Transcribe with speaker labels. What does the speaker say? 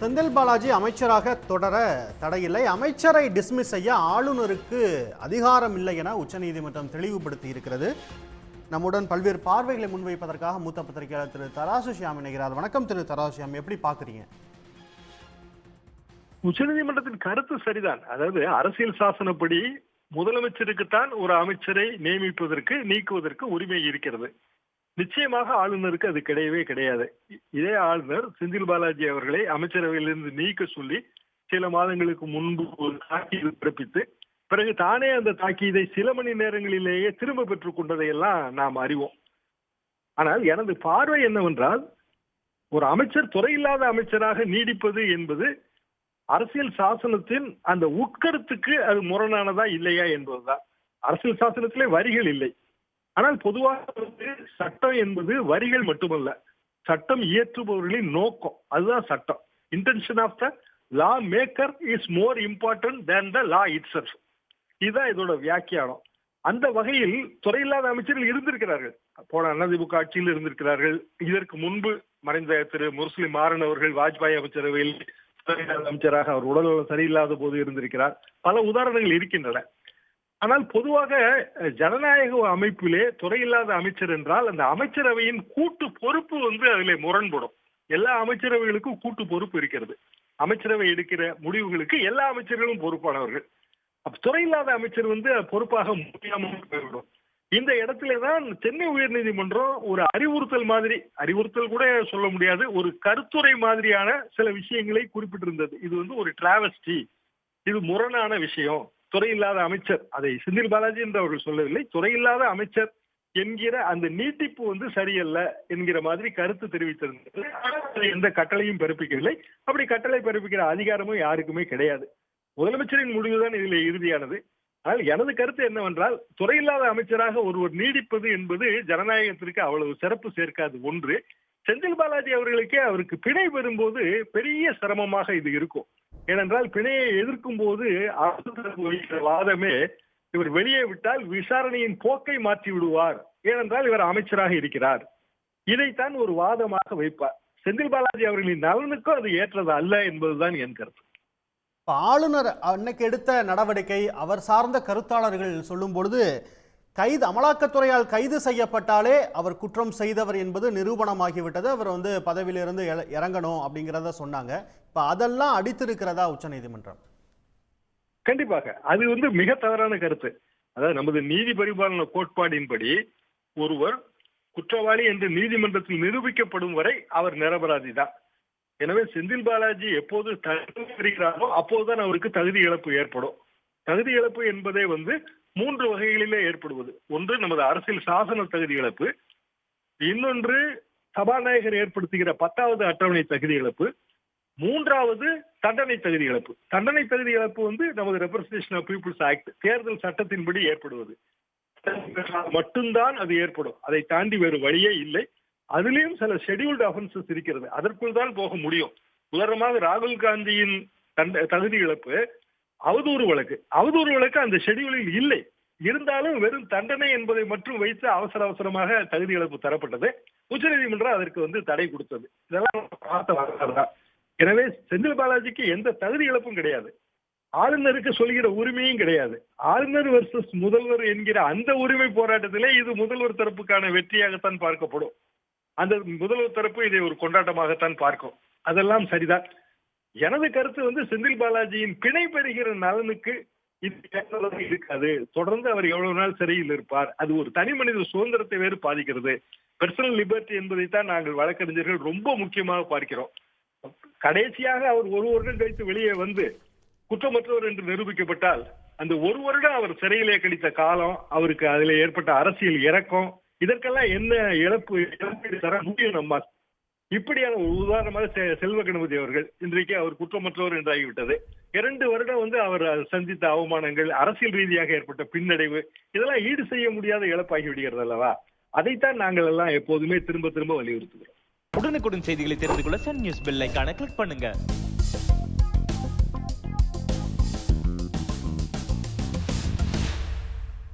Speaker 1: செந்தில் பாலாஜி அமைச்சராக தொடர தடையில்லை. அமைச்சரை டிஸ்மிஸ் செய்ய ஆளுநருக்கு அதிகாரம் இல்லை என உச்சநீதிமன்றம் தெளிவுபடுத்தி இருக்கிறது. நம்முடன் பல்வேறு பார்வைகளை முன்வைப்பதற்காக மூத்த பத்திரிகையாளர் திரு தராசு ஷியாம் இணைகிறார். வணக்கம் திரு தராசு ஷியாம் எப்படி பார்க்குறீங்க?
Speaker 2: உச்சநீதிமன்றத்தின் கருத்து சரிதான். அதாவது அரசியல் சாசனப்படி முதலமைச்சருக்குத்தான் ஒரு அமைச்சரை நியமிப்பதற்கு நீக்குவதற்கு உரிமை இருக்கிறது. நிச்சயமாக ஆளுநருக்கு அது கிடையவே கிடையாது. இதே ஆளுநர் செந்தில் பாலாஜி அவர்களை அமைச்சரவையிலிருந்து நீக்க சொல்லி சில மாதங்களுக்கு முன்பு ஒரு தாக்கீது பிறப்பித்து பிறகு தானே அந்த தாக்கீதை சில மணி நேரங்களிலேயே திரும்ப பெற்றுக் கொண்டதையெல்லாம் நாம் அறிவோம். ஆனால் எனது பார்வை என்னவென்றால் ஒரு அமைச்சர் துறையில்லாத அமைச்சராக நீடிப்பது என்பது அரசியல் சாசனத்தின் அந்த உட்கருத்துக்கு அது முரணானதா இல்லையா என்பதுதான். அரசியல் சாசனத்திலே வரிகள் இல்லை. ஆனால் பொதுவாக வந்து சட்டம் என்பது வரிகள் மட்டுமல்ல. சட்டம் இயற்றுபவர்களின் நோக்கம். அதுதான் சட்டம். Intention of the law maker is more important than the law it இதுதான் இதோட வியாக்கியானம். அந்த வகையில் துறையில்லாத அமைச்சர்கள் இருந்திருக்கிறார்கள். போன அண்ணாதிமுக ஆட்சியில் இருந்திருக்கிறார்கள். இதற்கு முன்பு மறைந்த திரு முஸ்லிம் மாறன் அவர்கள் வாஜ்பாய் அமைச்சரவையில் துறையில்லாத அமைச்சராக அவர் உடல்நலம் சரியில்லாத போது இருந்திருக்கிறார். பல உதாரணங்கள் இருக்கின்றன. ஆனால் பொதுவாக ஜனநாயக அமைப்பிலே துறையில்லாத அமைச்சர் என்றால் அந்த அமைச்சரவையின் கூட்டு பொறுப்பு வந்து அதிலே முரண்படும். எல்லா அமைச்சரவைகளுக்கும் கூட்டு பொறுப்பு இருக்கிறது. அமைச்சரவை எடுக்கிற முடிவுகளுக்கு எல்லா அமைச்சர்களும் பொறுப்பானவர்கள். அப்ப துறையில்லாத அமைச்சர் வந்து பொறுப்பாக முடியாமல் போய்விடும். இந்த இடத்துல தான் சென்னை உயர்நீதிமன்றம் ஒரு அறிவுறுத்தல் மாதிரி அறிவுறுத்தல் கூட சொல்ல முடியாது ஒரு கருத்துரை மாதிரியான சில விஷயங்களை குறிப்பிட்டிருந்தது. இது வந்து ஒரு டிராவஸ்டி இது முரணான விஷயம். துறையில்லாத அமைச்சர் அதை செந்தில் பாலாஜி என்று அவர்கள் சொல்லவில்லை துறையில்லாத அமைச்சர் என்கிற அந்த நீட்டிப்பு வந்து சரியல்ல என்கிற மாதிரி கருத்து தெரிவித்திருந்தது. எந்த கட்டளையும் பிறப்பிக்கவில்லை. அப்படி கட்டளை பிறப்பிக்கிற அதிகாரமும் யாருக்குமே கிடையாது. முதலமைச்சரின் முடிவுதான் இதில் இறுதியானது. ஆனால் எனது கருத்து என்னவென்றால் துறையில்லாத அமைச்சராக ஒருவர் நீடிப்பது என்பது ஜனநாயகத்திற்கு அவ்வளவு சிறப்பு சேர்க்காது ஒன்று. செந்தில் பாலாஜி அவர்களுக்கே அவருக்கு பிணை பெறும்போது பெரிய சிரமமாக இது இருக்கும். ஏனென்றால் பிணையை எதிர்க்கும் போது அரசு தரப்பு வாதமே இவர் வெளியே விட்டால் விசாரணையின் போக்கை மாற்றி விடுவார். ஏனென்றால் இவர் அமைச்சராக இருக்கிறார். இதைத்தான் ஒரு வாதமாக வைப்பார். செந்தில் பாலாஜி அவர்களின் நலனுக்கும் அது ஏற்றது அல்ல என்பதுதான் என் கருத்து.
Speaker 1: ஆளுநர் அன்னைக்கு எடுத்த நடவடிக்கை அவர் சார்ந்த கருத்தாளர்கள் சொல்லும் பொழுது கைது அமலாக்கத்துறையால் கைது செய்யப்பட்டாலே அவர் குற்றம் செய்தவர் என்பது நிரூபணமாகிவிட்டது. அவர் வந்து பதவியிலிருந்து இறங்கணும் அப்படிங்கிறத சொன்னாங்க. இப்போ அதெல்லாம் அடித்திருக்கிறதா உச்சநீதிமன்றம்
Speaker 2: கண்டிப்பாக. அது வந்து மிக தவறான கருத்து. அதாவது நமது நீதி பரிபாலன கோட்பாடின்படி ஒருவர் குற்றவாளி என்று நீதிமன்றத்தில் நிரூபிக்கப்படும் வரை அவர் நிரபராதி தான். எனவே செந்தில் பாலாஜி எப்போது தகுதி பெறுகிறாரோ அப்போதுதான் அவருக்கு தகுதி இழப்பு ஏற்படும். தகுதி இழப்பு என்பதே வந்து மூன்று வகைகளிலே ஏற்படுவது. ஒன்று நமது அரசியல் சாசன தகுதி இழப்பு. இன்னொன்று சபாநாயகர் ஏற்படுத்துகிற பத்தாவது அட்டவணை தகுதி இழப்பு. மூன்றாவது தண்டனை தகுதி இழப்பு. தண்டனை தகுதி இழப்பு வந்து நமது ரெப்ரசன்டேஷன் ஆஃப் பீப்புள்ஸ் ஆக்ட் தேர்தல் சட்டத்தின்படி ஏற்படுவது. மட்டும்தான் அது ஏற்படும். அதை தாண்டி வேறு வழியே இல்லை. அதுலேயும் சில ஷெடியூல்டு அஃபென்சஸ் இருக்கிறது. அதற்குள் தான் போக முடியும். உதாரணமாக ராகுல் காந்தியின் தண்ட- தகுதி இழப்பு அவதூறு வழக்கு. அவதூறு வழக்கு அந்த ஷெட்யூலில் இல்லை. இருந்தாலும் வெறும் தண்டனை என்பதை மட்டும் வைத்து அவசர அவசரமாக தகுதி இழப்பு தரப்பட்டது. உச்சநீதிமன்றம் அதற்கு வந்து தடை கொடுத்தது. இதெல்லாம் பார்த்த வரலாறு தான். எனவே செந்தில் பாலாஜிக்கு எந்த தகுதி இழப்பும் கிடையாது. ஆளுநருக்கு சொல்கிற உரிமையும் கிடையாது. ஆளுநர் வர்சஸ் முதல்வர் என்கிற அந்த உரிமை போராட்டத்திலே இது முதல்வர் தரப்புக்கான வெற்றியாகத்தான் பார்க்கப்படும். அந்த முதல்வர் தரப்பு இதை ஒரு கொண்டாட்டமாகத்தான் பார்க்கும். அதெல்லாம் சரிதான். எனது கருத்து வந்து செந்தில் பாலாஜியின் பிணை பெறுகிற நலனுக்கு இது இருக்காது. தொடர்ந்து அவர் எவ்வளவு நாள் சிறையில் இருப்பார் அது ஒரு தனி மனித சுதந்திரத்தை வேறு பாதிக்கிறது. பெர்சனல் லிபர்ட்டி என்பதைத்தான் நாங்கள் வழக்கறிஞர்கள் ரொம்ப முக்கியமாக பார்க்கிறோம். கடைசியாக அவர் ஒரு வருடம் கழித்து வெளியே வந்து குற்றமற்றவர் என்று நிரூபிக்கப்பட்டால் அந்த ஒரு வருடம் அவர் சிறையிலே கழித்த காலம் அவருக்கு அதில் ஏற்பட்ட அரசியல் இறக்கம் இதற்கெல்லாம் என்ன இழப்பு இழப்பீடு தர முடியும் நம்ம இப்படியான உதாரணமாக செ- செல்வ கணபதி அவர்கள் இன்றைக்கு அவர் குற்றமற்றவர் என்றாகிவிட்டது. இரண்டு வருடம் வந்து அவர் சந்தித்த அவமானங்கள் அரசியல் ரீதியாக ஏற்பட்ட பின்னடைவு இதெல்லாம் ஈடு செய்ய முடியாத இழப்பாகி விடுகிறது அல்லவா? அதைத்தான் நாங்கள் எல்லாம் எப்போதுமே திரும்ப திரும்ப வலியுறுத்துகிறோம்.
Speaker 3: உடனுக்குடன் செய்திகளை தெரிந்து கொள்ள சன் நியூஸ் பெல் ஐகானை கிளிக் பண்ணுங்க.